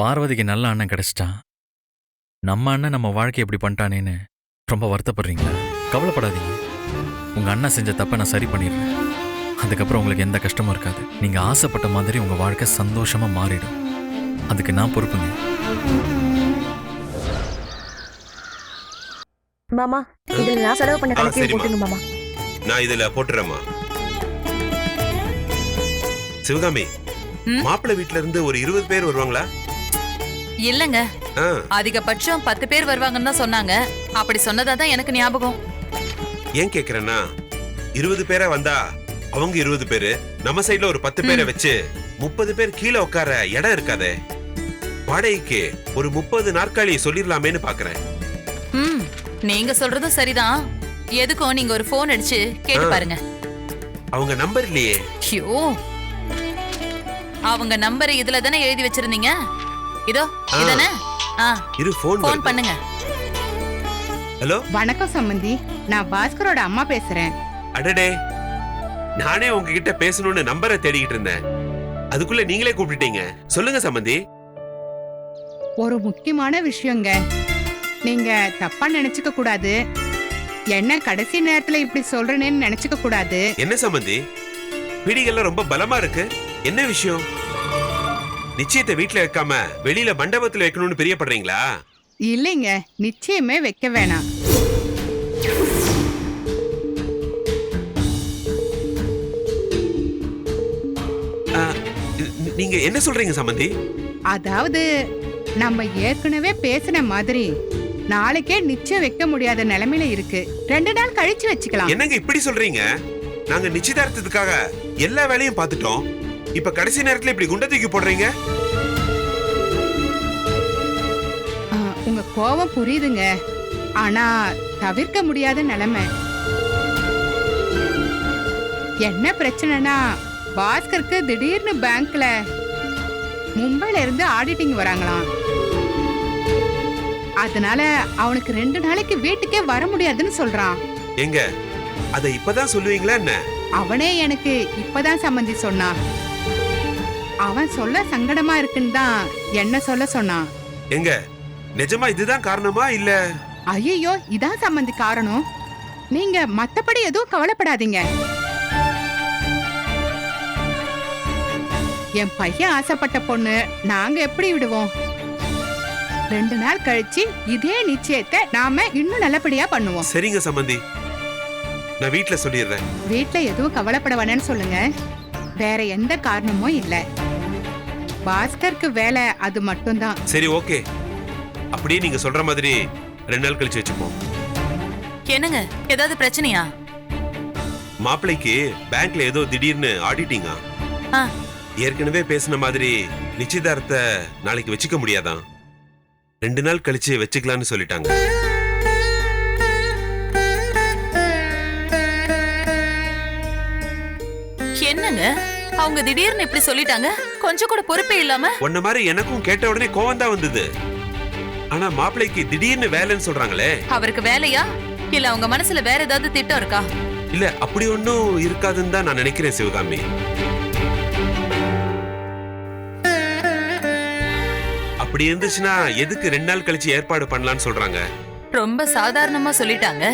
பார்வதிக்கு நல்ல அண்ணன் கிடைச்சிட்டான் நம்ம அண்ணன் நம்ம வாழ்க்கை எப்படி பண்ணிட்டானேன்னு ரொம்ப வருத்தப்படுறீங்களா? கவலைப்படாதீங்க. உங்க அண்ணன் செஞ்ச தப்பை நான் சரி பண்ணிடுறேன். அதுக்கப்புறம் உங்களுக்கு எந்த கஷ்டமும் இருக்காது. நீங்க ஆசைப்பட்ட மாதிரி உங்க வாழ்க்கை சந்தோஷமா மாறிடும். அதுக்கு நான் பொறுப்புங்க. மாமா இதுல நான் செலவு பண்ண ஆ, சரிம்மா. போட்டுங்க மாமா. நான் இதுல போட்டுறேம்மா. சிவகாமி ம்? மாப்பிள்ளை வீட்ல இருந்து ஒரு இருபது பேர் வருவாங்களா? இல்லங்க. அதிகபட்சம் பத்து பேர் வருவாங்கன்னு தான் சொன்னாங்க. அப்படி சொன்னதா தான் எனக்கு ஞாபகம். ஏன் கேக்குறேன்னா இருபது பேரா வந்தா அவங்க இருபது பேரு நம்ம சைடுல ஒரு பத்து பேரை வச்சு முப்பது பேர் கீழே உட்கார இடம் இருக்காதே. வாடகைக்கு ஒரு முப்பது நாற்காலி சொல்லிடலாமேன்னு பாக்குறேன். ம் நீங்க சொல்றதும் சரிதான். எதுக்கும் நீங்க ஒரு ஃபோன் அடிச்சு கேட்டு. பாருங்க. அவங்க நம்பர் இல்லையே. ஐயோ. அவங்க நம்பரை இதுல தானே எழுதி வச்சிருந்தீங்க? இதோ. இதானே? இரு போன் ஃபோன் பண்ணுங்க. ஹலோ வணக்கம் சம்மந்தி. நான் பாஸ்கரோட அம்மா பேசுறேன். அடடே. நானே உங்ககிட்ட பேசணும்னு நம்பரை தேடிக்கிட்டு இருந்தேன். அதுக்குள்ள நீங்களே கூப்பிட்டுட்டீங்க. சொல்லுங்க சம்பந்தி ஒரு முக்கியமான விஷயங்க. நீங்க தப்பா நினைச்சுக்க கூடாது. என்ன கடைசி நேரத்துல இப்படி சொல்றேன்னு நினைச்சுக்க கூடாது. என்ன சம்பந்தி பிடிகள்லாம் ரொம்ப பலமா இருக்கு. என்ன விஷயம்? நிச்சயத்தை வீட்ல வைக்காம வெளியில மண்டபத்துல வைக்கணும்னு பிரியப்படுறீங்களா? இல்லைங்க நிச்சயமே வைக்க வேணாம். நீங்க என்ன சொல்றீங்க சம்பந்தி அதாவது நம்ம ஏற்கனவே பேசின மாதிரி நாளைக்கே நிச்சயம் வைக்க முடியாத நிலைமையில இருக்கு. ரெண்டு நாள் கழிச்சு வச்சுக்கலாம். என்னங்க இப்படி சொல்றீங்க? நாங்க நிச்சயதார்த்தத்துக்காக எல்லா வேலையும் பார்த்துட்டோம். இப்ப கடைசி நேரத்துல இப்படி குண்டை தூக்கி போடுறீங்க? உங்க கோபம் புரியுதுங்க. ஆனா தவிர்க்க முடியாத நிலைமை. என்ன பிரச்சனைனா பாஸ்கருக்கு திடீர்னு பேங்க்ல மும்பைல இருந்து ஆடிட்டிங் வராங்களாம். அதனால அவனுக்கு ரெண்டு நாளைக்கு வீட்டுக்கே வர முடியாதுன்னு சொல்றான். எங்க? அத இப்பதான் சொல்லுவீங்களா என்ன? அவனே எனக்கு இப்பதான் சம்மந்தி சொன்னான். அவன் சொல்ல சங்கடமா இருக்குன்னு தான் என்ன சொல்ல சொன்னான் எங்க? நிஜமா இதுதான் காரணமா இல்ல? ஐயோ இதான் சம்மந்தி காரணம். நீங்க மத்தபடி எதுவும் கவலைப்படாதீங்க. என் பையன் ஆசைப்பட்ட பொண்ணு நாங்க எப்படி விடுவோம்? ரெண்டு நாள் கழிச்சு இதே நிச்சயத்தை நாம இன்னும் நல்லபடியா பண்ணுவோம். சரிங்க சம்பந்தி. நான் வீட்ல சொல்லிடுறேன். வீட்ல எதுவும் கவலைப்பட வேணாம்னு சொல்லுங்க. வேற எந்த காரணமும் இல்ல. பாஸ்கருக்கு வேலை அது மட்டும்தான். சரி ஓகே. அப்படியே நீங்க சொல்ற மாதிரி ரெண்டு நாள் கழிச்சு வச்சுப்போம். என்னங்க? ஏதாவது பிரச்சனையா? மாப்பிள்ளைக்கு பேங்க்ல ஏதோ திடீர்னு ஆடிட்டிங்கா ஆ? ஏற்கனவே பேசின மாதிரி நிச்சயதார்த்த நாளைக்கு வச்சுக்க முடியாதான் ரெண்டு நாள் கழிச்சு வச்சுக்கலாம்னு சொல்லிட்டாங்க. என்னங்க? அவங்க திடீர்னு இப்படி சொல்லிட்டாங்க. கொஞ்சம் கூட பொறுப்பே இல்லாம. உன்ன மாதிரி எனக்கும் கேட்ட உடனே கோவம் தான் வந்தது. ஆனா மாப்பிள்ளைக்கு திடீர்னு வேலைன்னு சொல்றாங்களே. அவருக்கு வேலையா? இல்ல அவங்க மனசுல வேற ஏதாவது திட்டம் இருக்கா? இல்ல அப்படி ஒன்னும் இருக்காதுன்னு தான் நான் நினைக்கிறேன் சிவகாமி. அப்படி இருந்துச்சுன்னா எதுக்கு ரெண்டு நாள் கழிச்சு ஏற்பாடு பண்ணலாம்னு சொல்றாங்க? ரொம்ப சாதாரணமா சொல்லிட்டாங்க.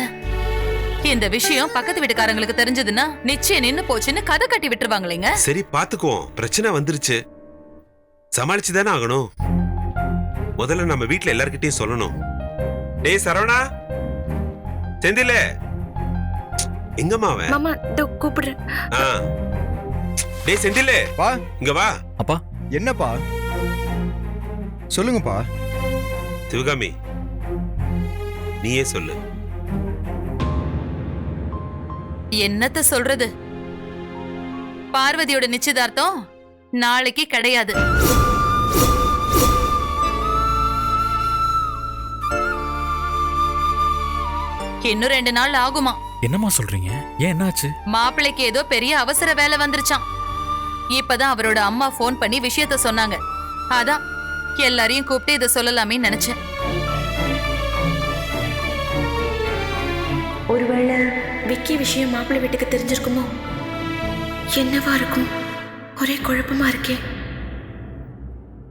இந்த விஷயம் பக்கத்து வீட்டுக்காரங்களுக்கு தெரிஞ்சதுன்னா நிச்சயம் நின்னு போச்சுன்னு கதை கட்டி விட்டுருவாங்களேங்க. சரி பாத்துக்குவோம். பிரச்சனை வந்துருச்சு. சமாளிச்சு தானே ஆகணும். முதல்ல நம்ம வீட்ல எல்லார்கிட்டயும் சொல்லணும். டேய் சரவணா. செந்தில. எங்கம்மா அவன்? மாமா இதோ கூப்பிடுறேன். ஆ. டேய் செந்தில. பா இங்க வா. அப்பா. என்னப்பா? சொல்லுங்கப்பா. சிவகாமி நீயே சொல்லு. என்னத்த சொல்றது? பார்வதியோட நிச்சயதார்த்தம் நாளைக்கு கிடையாது. இன்னும் ரெண்டு நாள் ஆகுமா? என்னம்மா சொல்றீங்க? ஏன் என்னாச்சு? மாப்பிள்ளைக்கு ஏதோ பெரிய அவசர வேலை வந்துருச்சாம். இப்பதான் அவரோட அம்மா ஃபோன் பண்ணி விஷயத்த சொன்னாங்க. அதான் எல்லாரையும் கூப்பிட்டு இதை சொல்லலாமே நினைச்சேன். ஒருவேளை விக்கி விஷயம் மாப்பிள்ளை வீட்டுக்கு தெரிஞ்சிருக்குமோ? என்னவா இருக்கும்? ஒரே குழப்பமா இருக்கே.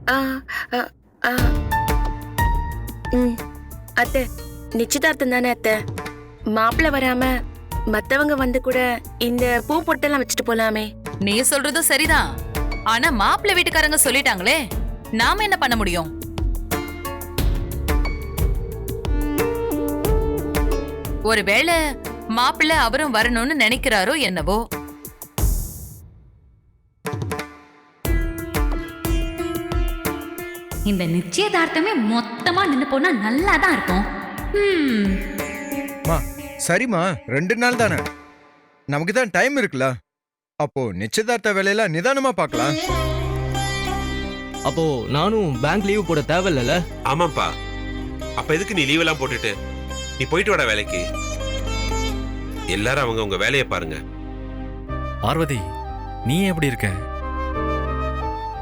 ஆ, ஆ, ஆ. ம் அத்தை. நிச்சயதார்த்தம் தானே அத்தை? மாப்பிள்ளை வராம மத்தவங்க வந்து கூட இந்த பூ பொட்டெல்லாம் வச்சுட்டு போலாமே. நீ சொல்றதும் சரிதான். ஆனா மாப்பிள்ளை வீட்டுக்காரங்க சொல்லிட்டாங்களே நாம என்ன பண்ண முடியும்? ஒருவேளை மாப்பிள்ளை அவரும் வரணும்னு நினைக்கிறாரோ என்னவோ. இந்த நிச்சயதார்த்தமே மொத்தமா நின்னு போனா நல்லா தான் இருக்கும் சரிம்மா ரெண்டு நாள் தானே. நமக்கு தான் டைம் இருக்குல்ல. அப்போ நிச்சயதார்த்த வேலையெல்லாம் நிதானமா பார்க்கலாம். அப்போ நானும் பேங்க் லீவ் போட தேவையில்ல ஆமாப்பா அப்ப எதுக்கு நீ லீவ் எல்லாம் போட்டுட்டு? நீ போயிட்டு வாடா வேலைக்கு. எல்லாரும் அவங்க உங்க வேலையை பாருங்க. பார்வதி நீ ஏன் எப்படி இருக்க?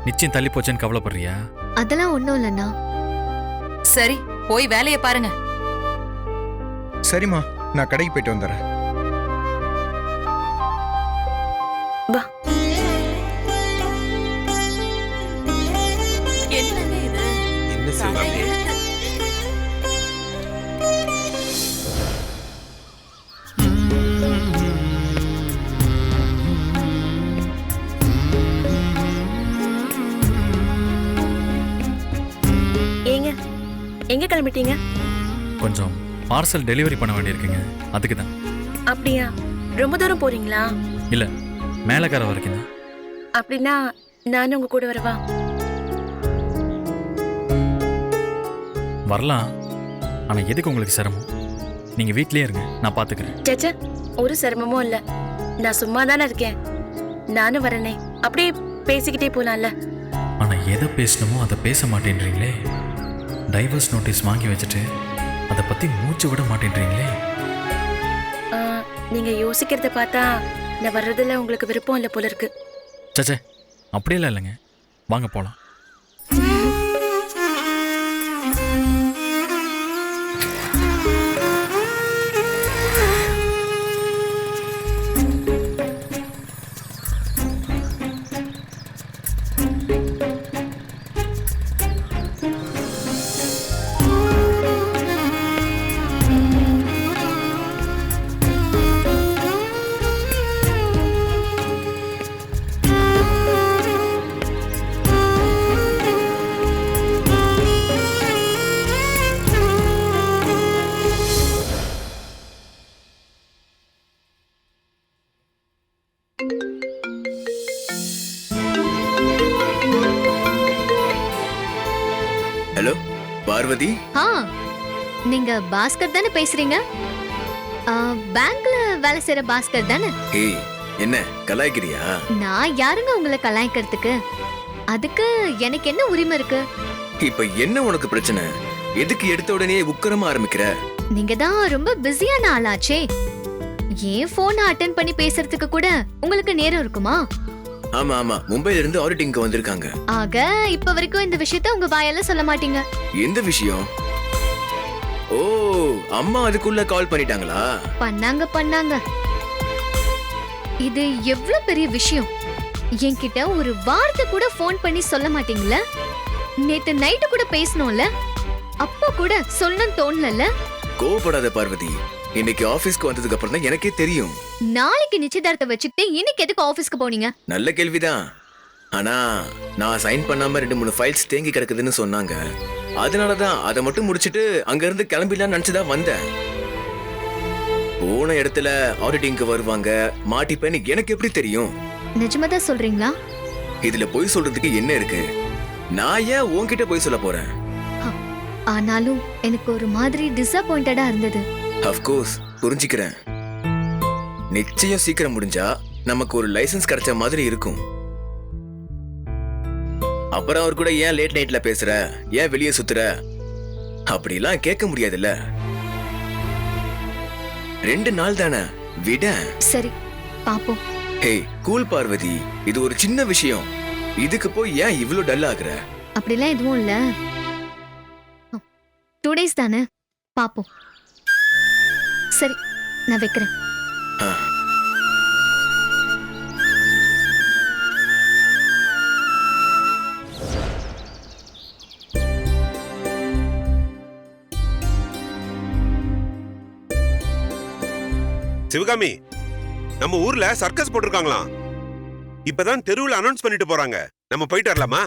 நிச்சயம் தள்ளி போச்சேன்னு கவலைப்படுறியா? அதெல்லாம் ஒண்ணும் இல்லைண்ணா. சரி போய் வேலையை பாருங்க. சரிம்மா நான் கடைக்கு போயிட்டு வந்துடுறேன். எங்க கிளம்பிட்டீங்க? கொஞ்சம் பார்சல் டெலிவரி பண்ண வேண்டியிருக்குங்க. அதுக்கு தான். அப்படியா? ரொம்ப தூரம் போறீங்களா? இல்லை மேலக்கார வரைக்கும் தான். அப்படின்னா நானும் உங்க கூட வரவா? வரலாம். ஆனால் எதுக்கு உங்களுக்கு சிரமம்? நீங்கள் வீட்லயே இருங்க நான் பார்த்துக்கிறேன் சேச்சே ஒரு சிரமமும் இல்ல. நான் சும்மா தானே இருக்கேன். நானும் வரனே. அப்படியே பேசிக்கிட்டே போலாம்ல. ஆனால் எதை பேசணுமோ அதை பேச மாட்டேன்றீங்களே. டைவர்ஸ் நோட்டீஸ் வாங்கி வச்சுட்டு அதை பற்றி மூச்சு விட மாட்டேன்றீங்களே? ஆ, நீங்க யோசிக்கிறத பார்த்தா நான் வர்றதுல உங்களுக்கு விருப்பம் இல்ல போல இருக்கு. சச்சே அப்படியெல்லாம் இல்லைங்க. வாங்க போகலாம் நீங்க பாஸ்கர் தானே பேசுறீங்க? பேங்க்ல வேலை செய்யற பாஸ்கர் தானே? ஏய் என்ன கலாய்க்கிறியா? நான் யாருங்க உங்களை கலாய்க்கிறதுக்கு? அதுக்கு எனக்கு என்ன உரிமை இருக்கு? இப்ப என்ன உனக்கு பிரச்சனை? எதுக்கு எடுத்த உடனே உக்கரமா ஆரம்பிக்கிற? நீங்க தான் ரொம்ப பிஸியான ஆளாச்சே. ஏன் போன் அட்டன் பண்ணி பேசுறதுக்கு கூட உங்களுக்கு நேரம் இருக்குமா? ஆமா ஆமா. மும்பைல இருந்து ஆடிட்டிங்க்கு வந்திருக்காங்க. ஆக இப்ப வரைக்கும் இந்த விஷயத்த உங்க வாயால சொல்ல மாட்டீங்க. எந்த விஷயம்? ஓ அம்மா அதுக்குள்ள கால் பண்ணிட்டாங்களா? பண்ணாங்க பண்ணாங்க. இது எவ்வளவு பெரிய விஷயம்? என்கிட்ட ஒரு வார்த்தை கூட ஃபோன் பண்ணி சொல்ல மாட்டீங்களா? நேத்து நைட்டு கூட பேசணும்ல அப்போ கூட சொல்லணும்னு தோணலல்ல? கோவப்படாத பார்வதி. இன்னைக்கு ஆபீஸ்க்கு வந்ததுக்கு அப்புறம் தான் எனக்கே தெரியும். நாளைக்கு நிச்சயதார்த்தம் வச்சுக்கிட்டு இன்னைக்கு எதுக்கு ஆபீஸ்க்கு போனீங்க? நல்ல கேள்விதான். ஆனா நான் சைன் பண்ணாம ரெண்டு மூணு ஃபைல்ஸ் தேங்கி கிடக்குதுன்னு சொன்னாங்க. அதனாலதான் அதை மட்டும் முடிச்சிட்டு அங்க இருந்து கிளம்பிடலாம்னு நினைச்சுதான் வந்தேன். போன இடத்துல ஆடிட்டிங்க்கு வருவாங்க மாட்டிப்பேன்னு எனக்கு எப்படி தெரியும்? நிஜமாதான் சொல்றீங்களா? இதுல பொய் சொல்றதுக்கு என்ன இருக்கு? நான் ஏன் உன்கிட்ட பொய் சொல்ல போறேன்? ஆனாலும் எனக்கு ஒரு மாதிரி டிசப்பாயிண்டடா இருந்தது. அஃப்கோர்ஸ் புரிஞ்சுக்கிறேன். நிச்சயம் சீக்கிரம் முடிஞ்சா நமக்கு ஒரு லைசென்ஸ் கிடைச்ச மாதிரி இருக்கும். அப்புறம் அவர் கூட ஏன் லேட் நைட்ல பேசுற? ஏன் வெளியே சுத்துற? அப்படிலாம் கேட்க முடியாதுல்ல. ரெண்டு நாள் தானே? விட. சரி பாப்போம். ஹேய் கூல் பார்வதி இது ஒரு சின்ன விஷயம். இதுக்கு போய் ஏன் இவ்ளோ டல் ஆகுற? அப்படிலாம் எதுவும் இல்ல. டூ டேஸ் தானே? பாப்போம். சரி நான் வைக்கிறேன். சிவகாமி நம்ம ஊர்ல சர்க்கஸ் போட்டிருக்காங்களாம். இப்பதான் தெருவுல அனௌன்ஸ் பண்ணிட்டு போறாங்க. நம்ம போயிட்டு வரலாமா.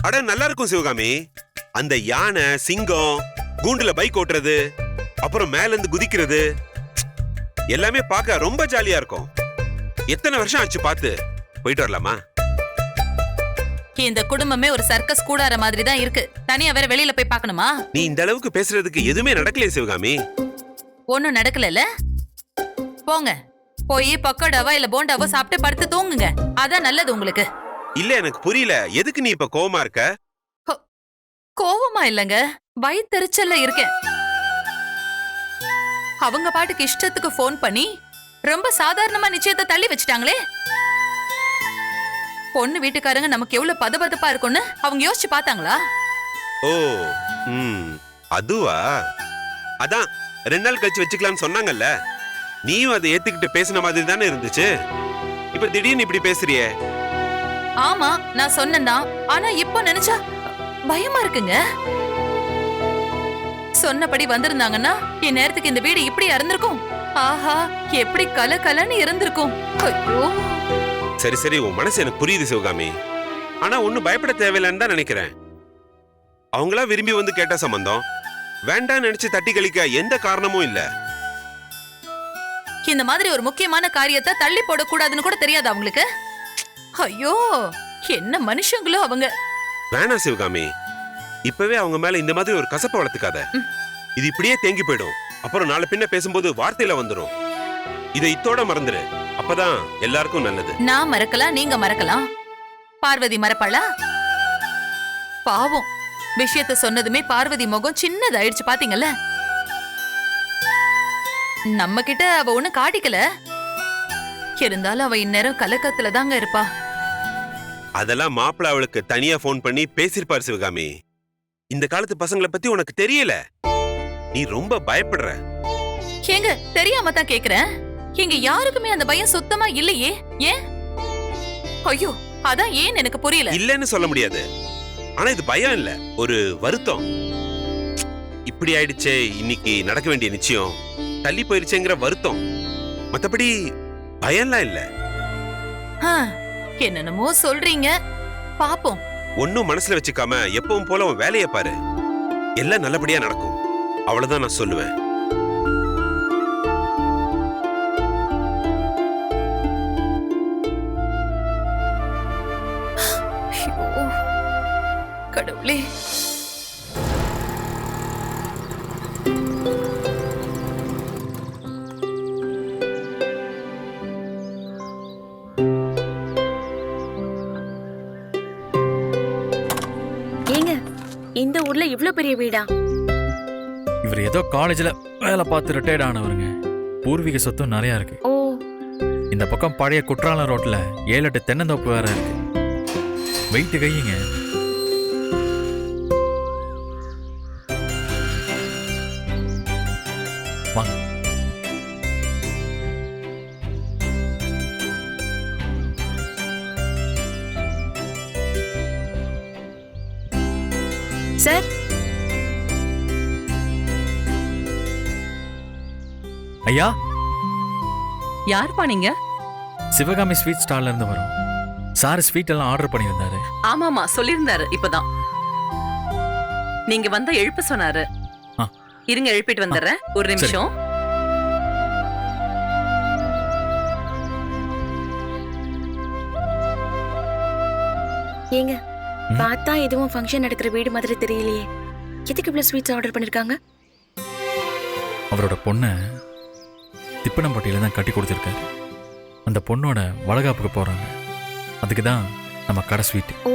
அட நல்லா இருக்கும் சிவகாமி. அந்த யானை சிங்கம் கூண்டுல பைக் ஓட்டுறது அப்புறம் மேல இருந்து குதிக்கிறது எல்லாமே பார்க்க ரொம்ப ஜாலியா இருக்கும். எத்தனை வருஷம் ஆச்சு பார்த்து? போயிட்டு வரலாமா? இந்த குடும்பமே ஒரு சர்க்கஸ் கூடார மாதிரி தான் இருக்கு. தனியா வேற வெளியில போய் பார்க்கணுமா? நீ இந்த அளவுக்கு பேசுறதுக்கு எதுவுமே நடக்கலையே சிவகாமி. ஒண்ணும் நடக்கலல்ல? போங்க. போய் பக்கோடாவா இல்ல போண்டாவோ சாப்பிட்டு படுத்து தூங்குங்க. அதான் நல்லது உங்களுக்கு. இல்ல எனக்கு புரியல. எதுக்கு நீ இப்ப கோவமா இருக்க? கோவமா இல்லங்க. வயித்தெரிச்சல்ல இருக்கேன். அவங்க பாட்டுக்கு இஷ்டத்துக்கு ஃபோன் பண்ணி ரொம்ப சாதாரணமா நிச்சயத்தை தள்ளி வச்சுட்டாங்களே? பொண்ணு வீட்டுக்காரங்க நமக்கு எவ்வளவு பதபதப்பா இருக்கும்னு அவங்க யோசிச்சு பார்த்தாங்களா? ஓ அதுவா? அதான் ரெண்டு நாள் கழிச்சு வச்சுக்கலாம்னு சொன்னாங்கல்ல? நீயும் அதை ஏத்துக்கிட்டு பேசின மாதிரி தானே இருந்துச்சு? இப்ப திடீர்னு இப்படி பேசுறியே? ஆமா நான் சொன்னேன்தான் ஆனா இப்போ நினைச்சா பயமா இருக்குங்க. சொன்னபடி வந்திருந்தாங்கன்னா இந்நேரத்துக்கு இந்த வீடு இப்படி இருந்திருக்கும் ஆஹா எப்படி கல கலன்னு இருந்திருக்கும். ஐயோ. சரி சரி உன் மனசு எனக்கு புரியுது சிவகாமி. ஆனா ஒண்ணும் பயப்பட தேவையில்லைன்னு தான் நினைக்கிறேன். அவங்களா விரும்பி வந்து கேட்ட சம்பந்தம்? வேண்டாம் நினைச்சு தட்டி கழிக்க எந்த காரணமும் இல்ல. இந்த மாதிரி ஒரு முக்கியமான காரியத்தை தள்ளி போடக்கூடாதுன்னு கூட தெரியாது அவங்களுக்கு ஐயோ என்ன மனுஷங்களோ அவங்க. வேணாம் சிவகாமி. இப்பவே அவங்க மேல இந்த மாதிரி ஒரு கசப்பை வளர்த்துக்காத. இது இப்படியே தேங்கி போயிடும். அப்புறம் நாளை பின்ன பேசும்போது வார்த்தையில வந்துடும் இதை இத்தோட மறந்துரு. அப்பதான் எல்லாருக்கும் நல்லது. நான் மறக்கலாம் நீங்க மறக்கலாம். பார்வதி மறப்பாளா? பாவம். விஷயத்த சொன்னதுமே பார்வதி முகம் சின்னதாயிடுச்சு பாத்தீங்கல்ல? நம்ம கிட்ட அவ ஒண்ணு காட்டிக்கல. இருந்தாலும் அவ இந்நேரம் கலக்கத்துல தாங்க இருப்பா. அதெல்லாம் மாப்பிள்ள அவளுக்கு தனியா ஃபோன் பண்ணி பேசிருப்பார் சிவகாமி. இந்த காலத்து பசங்களை பத்தி உனக்கு தெரியல. நீ ரொம்ப பயப்படுற. ஏங்க தெரியாம தான் கேக்குறேன். இங்க யாருக்குமே அந்த பயம் சுத்தமா இல்லையே? ஏன்? ஐயோ அதான் ஏன் எனக்கு புரியல. இல்லைன்னு சொல்ல முடியாது. ஆனா இது பயம் இல்ல. ஒரு வருத்தம். இப்படி ஆயிடுச்சே இன்னைக்கு நடக்க வேண்டிய நிச்சயம். தள்ளி போயிருச்சேங்கிற வருத்தம். மத்தபடி பயம்லாம் இல்ல. ஆ, என்னென்னமோ சொல்றீங்க. பாப்போம். ஒன்னும் மனசுல வச்சுக்காம எப்பவும் போல உன் வேலையை பாரு. எல்லாம் நல்லபடியா நடக்கும். அவ்வளவுதான் நான் சொல்லுவேன். கடவுளே. ஏங்க இந்த ஊர்ல இவ்ளோ பெரிய வீடா? இவர் ஏதோ காலேஜில் வேலை பார்த்து ரிட்டையர்ட் ஆனவருங்க. பூர்வீக சொத்தும் நிறையா இருக்கு. ஓ. இந்த பக்கம் பழைய குற்றாலம் ரோட்ல ஏழு எட்டு தென்னந்தோப்பு வேற இருக்கு. வெயிட்டு கையுங்க வாங்க. சார்? ஐயா? யாருப்பா நீங்க? சிவகாமி ஸ்வீட் ஸ்டால்ல இருந்து வரோம். சார் ஸ்வீட் எல்லாம் ஆர்டர் பண்ணியிருந்தாரு. ஆமாமா சொல்லியிருந்தாரு இப்பதான். நீங்க வந்தா எழுப்ப சொன்னாரு. இருங்க எழுப்பிட்டு வந்துடுறேன். ஒரு. நிமிஷம். ஏங்க? பார்த்தா எதுவும் ஃபங்க்ஷன் நடக்கிற வீடு மாதிரி தெரியலையே. எதுக்கு இவ்வளவு ஸ்வீட்ஸ் ஆர்டர் பண்ணிருக்காங்க? அவரோட பொண்ணை திப்பனம்பட்டியில தான் கட்டி கொடுத்துருக்காரு. அந்த பொண்ணோட வளகாப்புக்கு போறாங்க. அதுக்கு தான் நம்ம கடை ஸ்வீட் ஓ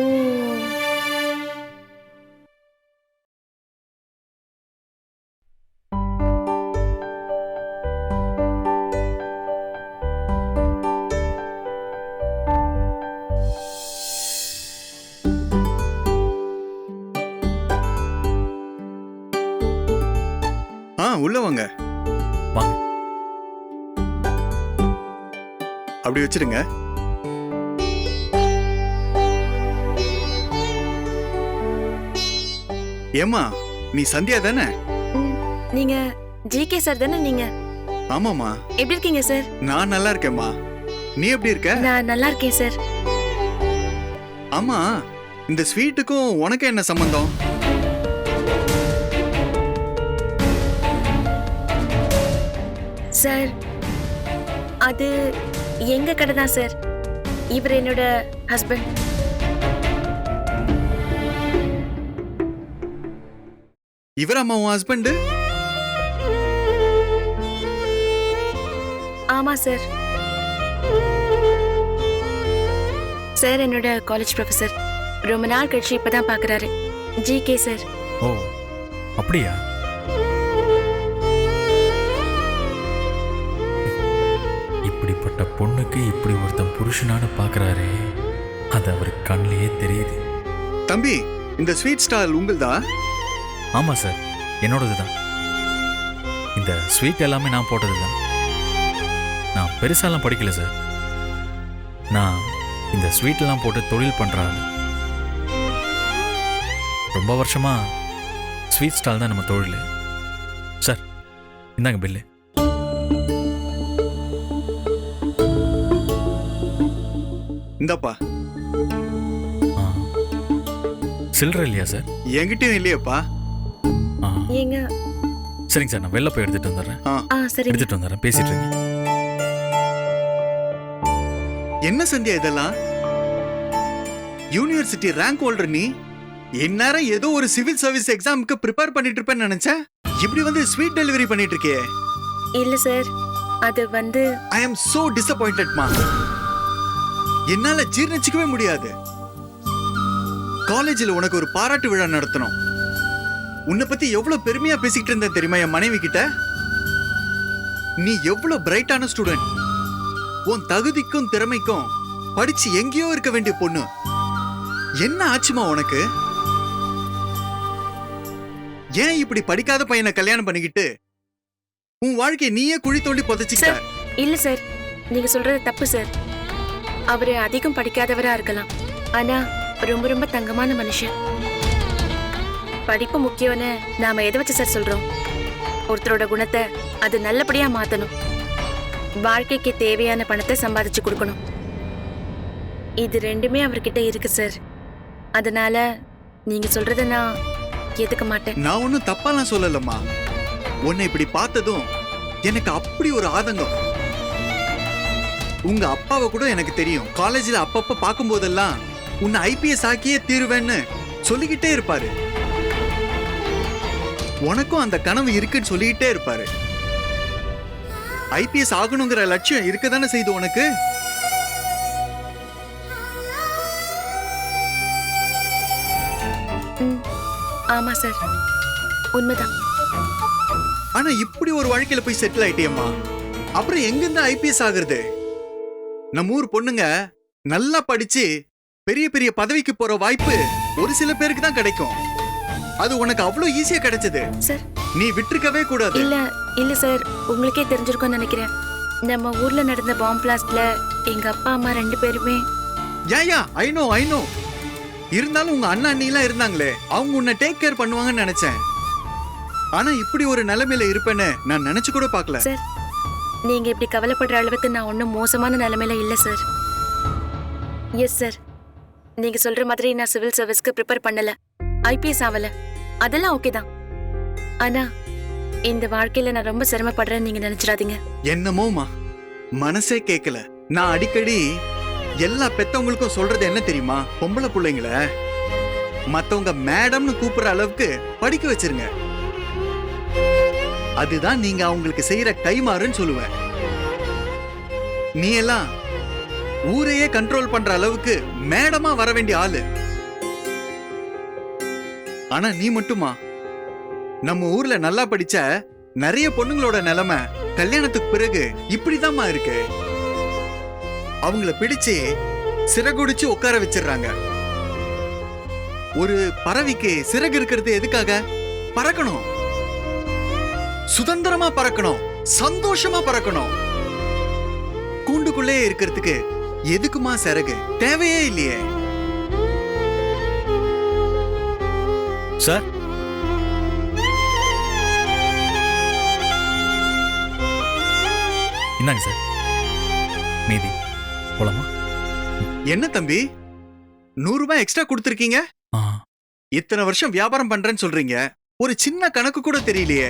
அப்படி வச்சிருங்க. ஏம்மா நீ சந்தியா தானே? நீங்க ஜிகே சார் தானே நீங்க? ஆமாமா எப்படி இருக்கீங்க சார்? நான் நல்லா இருக்கேம்மா. நீ எப்படி இருக்க? நான் நல்லா இருக்கேன் சார். ஆமா இந்த ஸ்வீட்டுக்கும் உனக்கு என்ன சம்பந்தம்? சார் அது எங்க கடை தான் சார் இவர் என்னோட ஹஸ்பண்ட் இவர் அம்மா உன் ஹஸ்பண்ட் ஆமா சார் சார் என்னோட காலேஜ் ப்ரொஃபசர் ரொம்ப நாள் கழிச்சு இப்பதான் பாக்குறாரு. ஜி கே சார் ஓ அப்படியா? பொண்ணுக்கு இப்படி ஒருத்தன் புருஷனானு பார்க்கறாரே அது அவர் கண்ணிலேயே தெரியுது. தம்பி இந்த ஸ்வீட் ஸ்டால் உங்களுதா? ஆமா சார் என்னோடது தான் இந்த ஸ்வீட் எல்லாமே நான் போட்டது தான் நான் பெருசாலாம் படிக்கல சார். நான் இந்த ஸ்வீட்லாம் போட்டு தொழில் பண்றாங்க ரொம்ப வருஷமா ஸ்வீட் ஸ்டால் தான் நம்ம தொழில். சார் இந்தாங்க பில்லு இந்தாப்பா. சில்லறை இல்லையா சார்? என்கிட்டயும் இல்லையேப்பா. ஏங்க. சரிங்க சார். நான் வெளில போய் எடுத்துட்டு வந்துடுறேன். ஆ. சரிங்க. எடுத்துட்டு வந்துடுறேன். பேசிட்டு இருக்கேன் என்ன சந்தியா இதெல்லாம்? யூனிவர்சிட்டி ரேங்க் ஹோல்டர் நீ? இந்நேரம் ஏதோ ஒரு சிவில் சர்வீஸ் எக்ஸாமுக்கு ப்ரிப்பேர் பண்ணிட்டு இருப்பேன்னு நினைச்சேன். இப்படி வந்து ஸ்வீட் டெலிவரி பண்ணிட்டு இருக்கியே. இல்ல சார். அது வந்து ஐ அம் சோ டிசப்பாயிண்டட்மா என்னால ஜீர்ணிச்சுக்கவே முடியாது. காலேஜில் உனக்கு ஒரு பாராட்டு விழா நடத்தணும். உன்னை பத்தி எவ்வளவு பெருமையா பேசிக்கிட்டு இருந்த தெரியுமா என் மனைவி கிட்ட நீ எவ்வளவு பிரைட்டான ஸ்டூடெண்ட். உன் தகுதிக்கும் திறமைக்கும் படிச்சு எங்கேயோ இருக்க வேண்டிய பொண்ணு. என்ன ஆச்சுமா உனக்கு? ஏன் இப்படி படிக்காத பையனை கல்யாணம் பண்ணிக்கிட்டு உன் வாழ்க்கையை நீயே குழி தோண்டி புதைச்சிக்கிட்ட? சார் இல்ல சார். நீங்க சொல்றது தப்பு சார். அவரு அதிகம் படிக்காதவரா இருக்கலாம். ஆனா ரொம்ப ரொம்ப தங்கமான மனுஷன். படிப்பு முக்கியம்னு நாம எதை வச்சு சார் சொல்றோம்? ஒருத்தரோட குணத்தை அது நல்லபடியா மாத்தணும். வாழ்க்கைக்கு தேவையான பணத்தை சம்பாதிச்சு கொடுக்கணும். இது ரெண்டுமே அவர்கிட்ட இருக்கு சார் அதனால நீங்க சொல்றத நான் ஏத்துக்க மாட்டேன். நான் ஒன்னும் தப்பாலாம் சொல்லலம்மா. உன்னை இப்படி பார்த்ததும் எனக்கு அப்படி ஒரு ஆதங்கம். உங்க அப்பாவை கூட எனக்கு தெரியும். காலேஜ்ல அப்பப்ப பார்க்கும்போதெல்லாம் உன்னை ஐபிஎஸ் ஆக்கியே தீருவேன்னு சொல்லிக்கிட்டே இருப்பாரு. உனக்கும் அந்த கனவு இருக்குன்னு சொல்லிக்கிட்டே இருப்பாரு. ஐபிஎஸ் ஆகணுங்கிற லட்சியம் இருக்கதானே செய்து உனக்கு? ஆமா சார். உண்மைதான். ஆனா இப்படி ஒரு வாழ்க்கையில போய் செட்டில் ஆயிட்டியம்மா. அப்புறம் எங்கிருந்து ஐபிஎஸ் ஆகுறது? நம்ம ஊர் பொண்ணுங்க நல்லா படிச்சு பெரிய பெரிய பதவிக்கு போற வாய்ப்பு ஒரு சில பேருக்கு தான் கிடைக்கும். அது உனக்கு அவ்வளவு ஈஸியா கிடைச்சது. சார் நீ விட்டுருக்கவே கூடாது. இல்ல இல்ல சார் உங்களுக்கே தெரிஞ்சிருக்கும்னு நினைக்கிறேன். நம்ம ஊர்ல நடந்த பாம்பு பிளாஸ்ட்ல எங்க அப்பா அம்மா ரெண்டு பேருமே யா யா ஐ நோ ஐ நோ இருந்தாலும் உங்க அண்ணா அண்ணி எல்லாம் இருந்தாங்களே அவங்க உன்னை டேக் கேர் பண்ணுவாங்கன்னு நினைச்சேன். ஆனா இப்படி ஒரு நிலைமையில இருப்பேன்னு நான் நினைச்சு கூட பார்க்கல. சார் நீங்க இப்படி கவலைப்படுற அளவுக்கு நான் ஒன்றும் மோசமான நிலைமையில இல்ல சார் எஸ் சார் நீங்க சொல்ற மாதிரி நான் சிவில் சர்வீஸ்க்கு ப்ரிப்பேர் பண்ணல. ஐபிஎஸ் ஆகல அதெல்லாம் ஓகே தான். ஆனா இந்த வாழ்க்கையில நான் ரொம்ப சிரமப்படுறேன்னு நீங்க நினைச்சிடாதீங்க. என்னமோமா மனசே கேட்கல நான் அடிக்கடி எல்லா பெத்தவங்களுக்கும் சொல்றது என்ன தெரியுமா? பொம்பளை பிள்ளைங்கள? மத்தவங்க மேடம்னு கூப்பிடுற அளவுக்கு படிக்க வச்சிருங்க. அதுதான் நீங்க அவங்களுக்கு செய்யற கைமாறுன்னு சொல்லுவேன் நீ எல்லாம் ஊரையே கண்ட்ரோல் பண்ற அளவுக்கு மேடமா வர வேண்டிய ஆளு. ஆனா நீ மட்டுமா? நம்ம ஊர்ல நல்லா படிச்ச நிறைய பொண்ணுங்களோட நிலைமை கல்யாணத்துக்கு பிறகு இப்படிதாம்மா இருக்கு. அவங்கள பிடிச்சு சிறகுடிச்சு உட்கார வச்சிடுறாங்க. ஒரு பறவைக்கு சிறகு இருக்கிறது எதுக்காக? பறக்கணும். சுதந்திரமா பறக்கணும் சந்தோஷமா பறக்கணும். கூண்டுக்குள்ளே இருக்கிறதுக்கு எதுக்குமா சிறகு? தேவையே இல்லையே. சார்? இந்தாங்க சார். மீதி. போலாமா? என்ன தம்பி? நூறு ரூபாய் எக்ஸ்ட்ரா கொடுத்துருக்கீங்க இத்தனை வருஷம் வியாபாரம் பண்றேன்னு சொல்றீங்க. ஒரு சின்ன கணக்கு கூட தெரியலையே.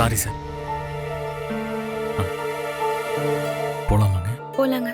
Sorry sir. போலாமாங்க? போலாங்க.